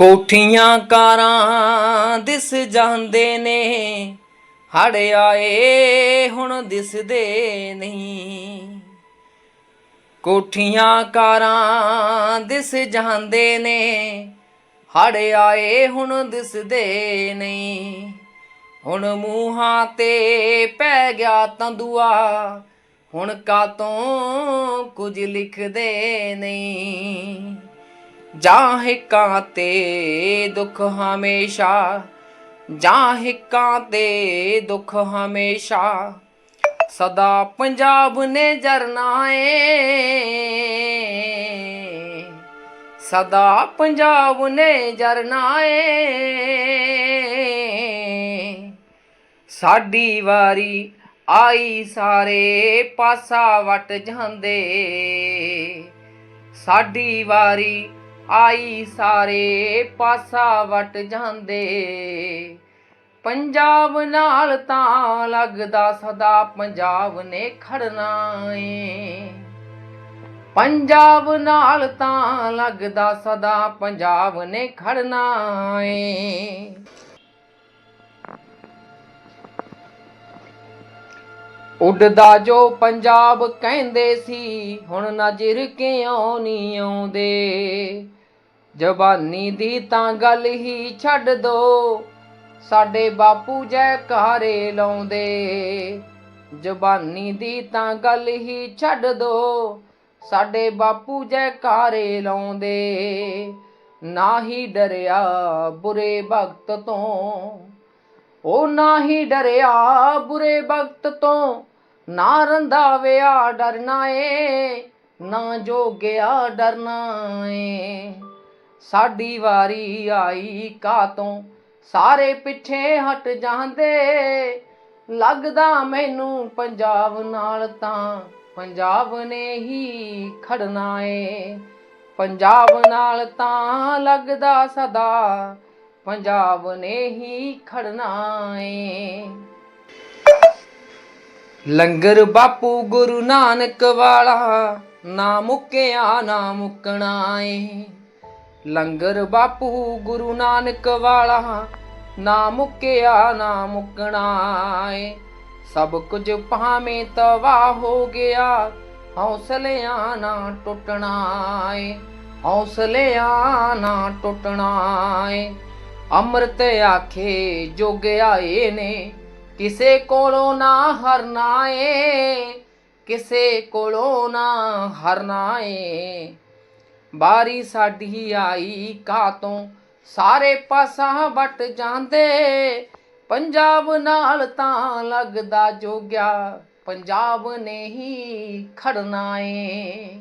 ਕੋਠੀਆਂ ਕਾਰਾਂ ਦਿਸ ਜਾਂਦੇ ਨੇ। ਹੜ ਆਏ, ਹੁਣ ਦਿਸਦੇ ਨਹੀਂ। ਕੋਠੀਆਂ ਕਾਰਾਂ ਦਿਸ ਜਾਂਦੇ ਨੇ। ਹੜ ਆਏ, ਹੁਣ ਦਿਸਦੇ ਨਹੀਂ। ਹੁਣ ਮੂੰਹਾਂ ਤੇ ਪੈ ਗਿਆ ਤੰਦੂਆ। ਹੁਣ ਕਾਤੋਂ ਕੁਝ ਲਿਖਦੇ ਨਹੀਂ। ਜਾਂ ਹਿੱਕਾਂ ਤੇ ਦੁੱਖ ਹਮੇਸ਼ਾ ਜਾਂ ਹਿੱਕਾਂ ਤੇ ਦੁੱਖ ਹਮੇਸ਼ਾ। ਸਦਾ ਪੰਜਾਬ ਨੇ ਜਰਨਾ ਏ, ਸਦਾ ਪੰਜਾਬ ਨੇ ਜਰਨਾ ਏ। ਸਾਡੀ ਵਾਰੀ ਆਈ ਸਾਰੇ ਪਾਸਾ ਵਟ ਜਾਂਦੇ, ਸਾਡੀ ਵਾਰੀ ਆਈ ਸਾਰੇ ਪਾਸਾ ਵਟ ਜਾਂਦੇ। ਪੰਜਾਬ ਨਾਲ ਤਾਂ ਲੱਗਦਾ ਸਦਾ ਪੰਜਾਬ ਨੇ ਖੜਨਾ ਏ। ਪੰਜਾਬ ਨਾਲ ਤਾਂ ਲੱਗਦਾ ਸਦਾ ਪੰਜਾਬ ਨੇ ਖੜਨਾ ਏ। ਉੱਡਦਾ ਜੋ ਪੰਜਾਬ ਕਹਿੰਦੇ ਸੀ, ਹੁਣ ਨਜ਼ਰ ਕਿਉਂ ਨਹੀਂ ਆਉਂਦੇ? ਜ਼ਬਾਨੀ ਦੀ ਤਾਂ ਗੱਲ ਹੀ ਛੱਡ ਦੋ। ਸਾਡੇ ਬਾਪੂ ਜੈਕਾਰੇ ਲਾਉਂਦੇ। ਜ਼ਬਾਨੀ ਦੀ ਤਾਂ ਗੱਲ ਹੀ ਛੱਡ ਦੋ। ਸਾਡੇ ਬਾਪੂ ਜੈਕਾਰੇ ਲਾਉਂਦੇ। ਨਾ ਹੀ ਡਰਿਆ ਬੁਰੇ ਭਗਤ ਤੋਂ। ਉਹ ਨਾ ਹੀ ਡਰਿਆ ਬੁਰੇ ਭਗਤ ਤੋਂ। ਨਾ ਰੰਧਾਵਿਆ ਡਰਨਾ ਏ, ਨਾ ਜੋਗਿਆ ਡਰਨਾ ਏ। ਸਾਡੀ ਵਾਰੀ ਆਈ ਕਾਤੋਂ। ਸਾਰੇ ਪਿੱਛੇ ਹਟ ਜਾਂਦੇ। ਲੱਗਦਾ ਮੈਨੂੰ ਪੰਜਾਬ ਨਾਲ ਤਾਂ। ਪੰਜਾਬ ਨੇ ਹੀ ਖੜਨਾ ਏ। ਪੰਜਾਬ ਨਾਲ ਤਾਂ ਲੱਗਦਾ ਸਦਾ। ਪੰਜਾਬ ਨੇ ਹੀ ਖੜਨਾ ਏ। ਲੰਗਰ ਬਾਪੂ ਗੁਰੂ ਨਾਨਕ ਵਾਲਾ। ਨਾ ਮੁੱਕਿਆ, ਨਾ ਮੁੱਕਣਾ ਏ। ਲੰਗਰ ਬਾਪੂ ਗੁਰੂ ਨਾਨਕ ਵਾਲਾ ਨਾ ਮੁੱਕਿਆ ਨਾ ਮੁੱਕਣਾ ਏ। ਸਭ ਕੁਝ ਭਾਵੇਂ ਤਵਾ ਹੋ ਗਿਆ, ਹੌਸਲਿਆਂ ਨਾ ਟੁੱਟਣਾ ਏ। ਹੌਸਲਿਆਂ ਨਾ ਟੁੱਟਣਾ ਏ। ਅੰਮ੍ਰਿਤ ਆਖੇ ਜੋਗਿਆ ਏ ਨੇ, ਕਿਸੇ ਕੋਲੋਂ ਨਾ ਹਰਨਾ ਏ। ਕਿਸੇ ਕੋਲੋਂ ਨਾ ਹਰਨਾ ਏ। ਬਾਰੀ ਸਾਡੀ ਆਈ ਕਾਤੋਂ। ਸਾਰੇ ਪਾਸਾ ਵਟ ਜਾਂਦੇ, ਪੰਜਾਬ ਨਾਲ ਤਾਂ ਲੱਗਦਾ ਜੋਗਿਆ। ਪੰਜਾਬ ਨੇ ਹੀ ਖੜਨਾ ਏ।